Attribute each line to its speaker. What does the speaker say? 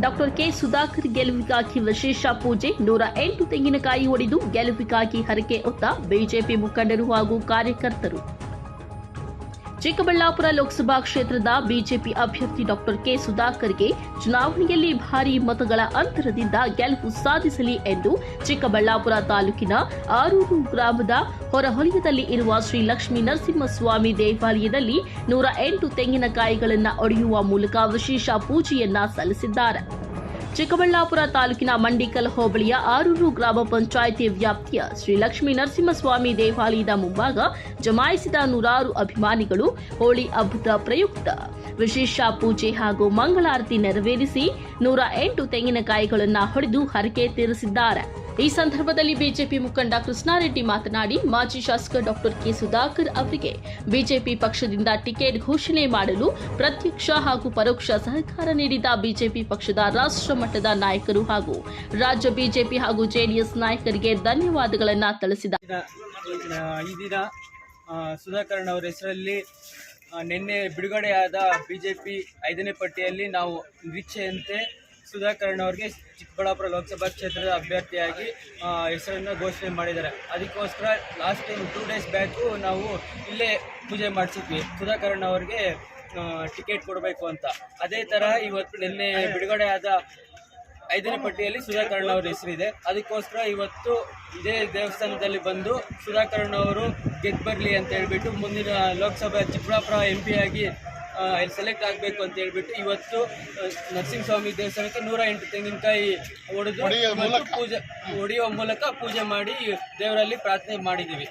Speaker 1: Doctor K Sudhakar ಗೆಲುವಿಗಾಗಿ ವಿಶೇಷ ಪೂಜೆ. ನೂರ ಎಂಟು ತೆಂಗಿನಕಾಯಿ ಒಡೆದು ಗೆಲುವಿಗಾಗಿ ಹರಕೆ ಹೊತ್ತ ಬಿಜೆಪಿ ಮುಖಂಡರು ಹಾಗೂ ಕಾರ್ಯಕರ್ತರು. ಚಿಕ್ಕಬಳ್ಳಾಪುರ ಲೋಕಸಭಾ ಕ್ಷೇತ್ರದ ಬಿಜೆಪಿ ಅಭ್ಯರ್ಥಿ ಡಾಕ್ಟರ್ ಕೆ ಸುಧಾಕರ್ಗೆ ಚುನಾವಣೆಯಲ್ಲಿ ಭಾರೀ ಮತಗಳ ಅಂತರದಿಂದ ಗೆಲುವು ಸಾಧಿಸಲಿ ಎಂದು ಚಿಕ್ಕಬಳ್ಳಾಪುರ ತಾಲೂಕಿನ ಆರೂರು ಗ್ರಾಮದ ಹೊರಹೊಲಿಯದಲ್ಲಿ ಇರುವ ಶ್ರೀ ಲಕ್ಷ್ಮೀ ನರಸಿಂಹಸ್ವಾಮಿ ದೇವಾಲಯದಲ್ಲಿ ನೂರ ಎಂಟು ತೆಂಗಿನಕಾಯಿಗಳನ್ನು ಒಡೆಯುವ ಮೂಲಕ ವಿಶೇಷ ಪೂಜೆಯನ್ನ ಸಲ್ಲಿಸಿದ್ದಾರೆ. ಚಿಕ್ಕಬಳ್ಳಾಪುರ ತಾಲೂಕಿನ ಮಂಡಿಕಲ್ ಹೋಬಳಿಯ ಆರೂರು ಗ್ರಾಮ ಪಂಚಾಯಿತಿ ವ್ಯಾಪ್ತಿಯ ಶ್ರೀ ಲಕ್ಷ್ಮೀ ನರಸಿಂಹಸ್ವಾಮಿ ದೇವಾಲಯದ ಮುಂಭಾಗ ಜಮಾಯಿಸಿದ ನೂರಾರು ಅಭಿಮಾನಿಗಳು ಹೋಳಿ ಹಬ್ಬದ ಪ್ರಯುಕ್ತ. ವಿಶೇಷ ಪೂಜೆ ಹಾಗೂ ಮಂಗಳಾರತಿ ನೆರವೇರಿಸಿ ನೂರ ಎಂಟು ತೆಂಗಿನಕಾಯಿಗಳನ್ನು ಹೊಡೆದು ಹರಕೆ ತೀರಿಸಿದ್ದಾರೆ. ಈ ಸಂದರ್ಭದಲ್ಲಿ ಬಿಜೆಪಿ ಮುಖಂಡ ಕೃಷ್ಣಾರೆಡ್ಡಿ ಮಾತನಾಡಿ ಮಾಜಿ ಶಾಸಕ ಡಾಕ್ಟರ್ ಕೆ ಸುಧಾಕರ್ ಅವರಿಗೆ ಬಿಜೆಪಿ ಪಕ್ಷದಿಂದ ಟಿಕೆಟ್ ಘೋಷಣೆ ಮಾಡಲು ಪ್ರತ್ಯಕ್ಷ ಹಾಗೂ ಪರೋಕ್ಷ ಸಹಕಾರ ನೀಡಿದ ಬಿಜೆಪಿ ಪಕ್ಷದ ರಾಷ್ಟ್ರ ಮಟ್ಟದ ನಾಯಕರು ಹಾಗೂ ರಾಜ್ಯ ಬಿಜೆಪಿ ಹಾಗೂ ಜೆಡಿಎಸ್ ನಾಯಕರಿಗೆ ಧನ್ಯವಾದಗಳನ್ನು
Speaker 2: ತಿಳಿಸಿದ ಅವರ ಹೆಸರಲ್ಲಿ ನಿನ್ನೆ ಬಿಡುಗಡೆಯಾದ ಬಿಜೆಪಿ ಐದನೇ ಪಟ್ಟಿಯಲ್ಲಿ ನಾವು ನಿರೀಕ್ಷೆಯಂತೆ ಸುಧಾಕರನ್ ಅವರಿಗೆ ಚಿಕ್ಕಬಳ್ಳಾಪುರ ಲೋಕಸಭಾ ಕ್ಷೇತ್ರದ ಅಭ್ಯರ್ಥಿಯಾಗಿ ಹೆಸರನ್ನು ಘೋಷಣೆ ಮಾಡಿದ್ದಾರೆ. ಅದಕ್ಕೋಸ್ಕರ last time two days back ನಾವು ಇಲ್ಲೇ ಪೂಜೆ ಮಾಡಿಸಿದ್ವಿ. ಸುಧಾಕರನ್ ಅವ್ರಿಗೆ ಟಿಕೆಟ್ ಕೊಡಬೇಕು ಅಂತ. ಅದೇ ಥರ ಇವತ್ತು ನಿನ್ನೆ ಬಿಡುಗಡೆ ಆದ ಐದನೇ ಪಟ್ಟಿಯಲ್ಲಿ ಸುಧಾಕರನ್ ಅವರ ಹೆಸರಿದೆ. ಅದಕ್ಕೋಸ್ಕರ ಇವತ್ತು ಇದೇ ದೇವಸ್ಥಾನದಲ್ಲಿ ಬಂದು ಸುಧಾಕರನ್ ಅವರು ಗೆದ್ದು ಬರಲಿ ಅಂತ ಹೇಳ್ಬಿಟ್ಟು ಮುಂದಿನ ಲೋಕಸಭೆ ಚಿಕ್ಕಬಳ್ಳಾಪುರ ಎಂ ಪಿ ಆಗಿ ಸೆಲೆಕ್ಟ್ ಆಗಬೇಕು ಅಂತ ಹೇಳ್ಬಿಟ್ಟು ಇವತ್ತು ನರಸಿಂಹ ನರಸಿಂಹಸ್ವಾಮಿ ದೇವಸ್ಥಾನಕ್ಕೆ ನೂರ ಎಂಟು ತೆಂಗಿನಕಾಯಿ ಹೊಡೆದು ಪೂಜೆ ಹೊಡೆಯುವ ಮೂಲಕ ಪೂಜೆ ಮಾಡಿ ದೇವರಲ್ಲಿ ಪ್ರಾರ್ಥನೆ ಮಾಡಿದ್ದೀವಿ.